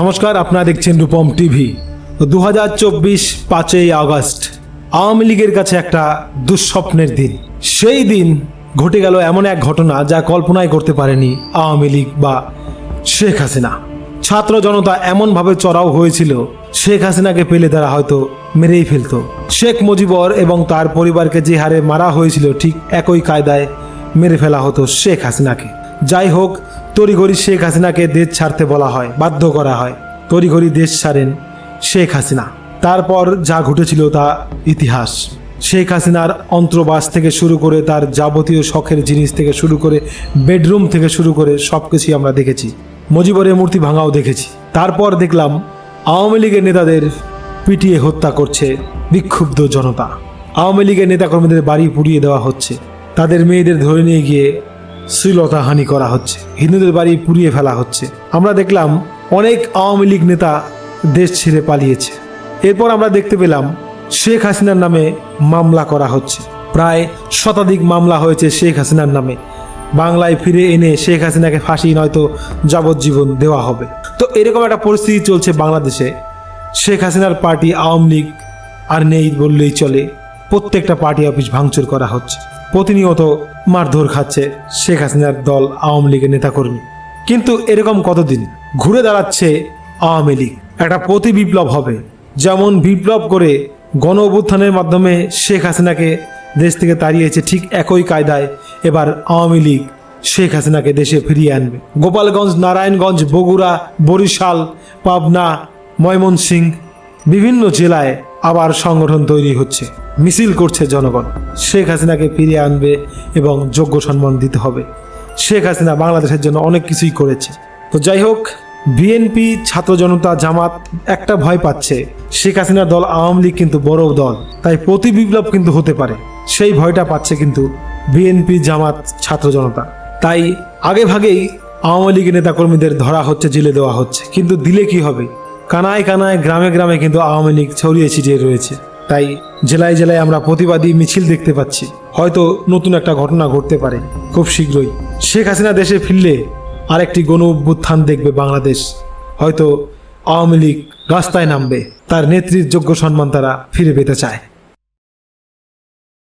নমস্কার, আপনারা দেখছেন রূপম টিভি। দু হাজার চব্বিশ পাঁচই আগস্ট, আওয়ামী লীগের কাছে একটা দুঃস্বপ্নের দিন। সেই দিন ঘটে গেল এমন এক ঘটনা যা কল্পনাই করতে পারেনি আওয়ামী লীগ বা শেখ হাসিনা। ছাত্র জনতা এমনভাবে চড়াও হয়েছিল, শেখ হাসিনাকে পেলে তারা হয়তো মেরেই ফেলতো। শেখ মুজিবর এবং তার পরিবারকে যে হারে মারা হয়েছিল ঠিক একই কায়দায় মেরে ফেলা হতো শেখ হাসিনাকে। যাই হোক, তড়িঘড়ি শেখ হাসিনাকে দেশ ছাড়তে বলা হয়, বাধ্য করা হয়। তড়িঘড়ি দেশ ছাড়েন শেখ হাসিনা। তারপর যা ঘটেছিল তা ইতিহাস। শেখ হাসিনার অন্ত্রবাস থেকে শুরু করে তার যাবতীয় শখের জিনিস থেকে শুরু করে বেডরুম থেকে শুরু করে সব কিছুই আমরা দেখেছি। মুজিবরের মূর্তি ভাঙাও দেখেছি। তারপর দেখলাম আওয়ামী লীগের নেতাদের পিটিয়ে হত্যা করছে বিক্ষুব্ধ জনতা। আওয়ামী লীগের নেতাকর্মীদের বাড়ি পুড়িয়ে দেওয়া হচ্ছে। তাদের মেয়েদের ধরে নিয়ে গিয়ে শ্লীলতা হানি করা হচ্ছে। হিন্দুদের বাড়ি পুড়িয়ে ফেলা হচ্ছে। আমরা দেখলাম অনেক আওয়ামী লীগ নেতা দেশ ছেড়ে পালিয়েছে। এরপর আমরা দেখতে পেলাম শেখ হাসিনার নামে মামলা করা হচ্ছে। প্রায় শতাধিক মামলা হয়েছে শেখ হাসিনার নামে। বাংলায় ফিরে এনে শেখ হাসিনাকে ফাঁসি, নয়তো যাবজ্জীবন দেওয়া হবে। তো এরকম একটা পরিস্থিতি চলছে বাংলাদেশে। শেখ হাসিনার পার্টি আওয়ামী লীগ আর নেই বললেই চলে। প্রত্যেকটা পার্টি অফিস ভাঙচুর করা হচ্ছে। প্রতিনিয়ত মারধর খাচ্ছে শেখ হাসিনার দল আওয়ামী লীগের নেতাকর্মী। কিন্তু এরকম কতদিন ঘুরে দাঁড়াচ্ছে আওয়ামী লীগ? একটা প্রতি বিপ্লব হবে। যেমন বিপ্লব করে গণ অভ্যুত্থানের মাধ্যমে শেখ হাসিনাকে দেশ থেকে তাড়িয়েছে ঠিক একই কায়দায় এবার আওয়ামী লীগ শেখ হাসিনাকে দেশে ফিরিয়ে আনবে। গোপালগঞ্জ, নারায়ণগঞ্জ, বগুড়া, বরিশাল, পাবনা, ময়মনসিংহ, বিভিন্ন জেলায় আবার সংগঠন তৈরি হচ্ছে, মিছিল করছে জনগণ। শেখ হাসিনাকে ফিরিয়ে আনবে এবং যোগ্য সম্মান দিতে হবে। শেখ হাসিনা বাংলাদেশের জন্য অনেক কিছুই করেছে। তো যাই হোক, বিএনপি ছাত্র জনতা জামাত একটা ভয় পাচ্ছে। শেখ হাসিনার দল আওয়ামী লীগ কিন্তু বড় দল, তাই প্রতি বিপ্লব কিন্তু হতে পারে। সেই ভয়টা পাচ্ছে কিন্তু বিএনপি জামাত ছাত্র জনতা। তাই আগে ভাগেই আওয়ামী লীগের নেতাকর্মীদের ধরা হচ্ছে, জেলে দেওয়া হচ্ছে। কিন্তু দিলে কি হবে? কানায় কানায়, গ্রামে গ্রামে কিন্তু আওয়ামী লীগ ছড়িয়ে ছিটিয়ে রয়েছে। তাই জেলায় জেলায় আমরা প্রতিবাদী মিছিল দেখতে পাচ্ছি। হয়তো নতুন একটা ঘটনা ঘটতে পারে, খুব শীঘ্রই। শেখ হাসিনা দেশে ফিরলে আরেকটি গণ অভ্যুত্থান দেখবে বাংলাদেশ। হয়তো আওয়ামী লীগ রাস্তায় নামবে, তার নেত্রীর যোগ্য সম্মান তারা ফিরে পেতে চায়।